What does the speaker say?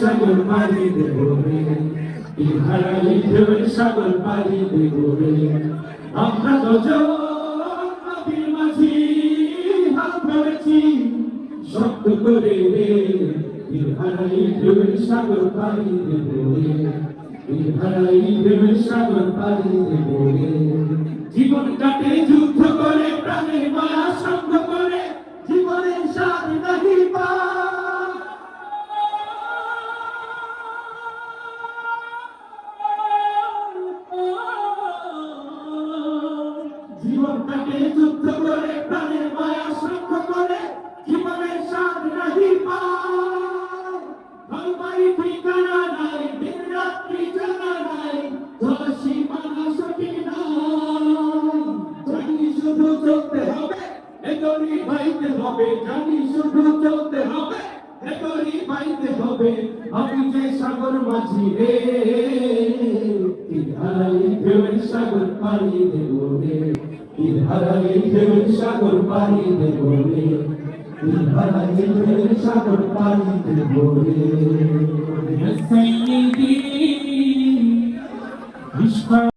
সাগর পাড়ি দেব রে ইহারাই ঢেউয়ের সাগর পাড়ি দেব রে আমরা দুজন নদীর মাঝি হাত ধরেছি। শক্ত করে রে ইহারাই ঢেউয়ের সাগর পাড়ি দেব। রে ইহারাই ঢেউয়ের সাগর পাড়ি দেব। রে জীবন কাটে যুদ্ধ করে, প্রাণের মায়া সঙ্গ জীবনটাকে যুদ্ধ করে, প্রাণের মায়া করে, জীবনের স্বাদ নাহি বাড়ি ঠিকানা নাই, দিন রাত্রি জানা নাই শুধু হবে হবে শুধু ভাইতে হবে। আমি যে সাগর মাঝি রে ঢেউয়ের সাগর পাড়ি দেব রে ইধারাই ঢেউয়ের সাগর পাড়ি দেব রে ইধারাই ঢেউয়ের সাগর পাড়ি দেব রে বিশ্ব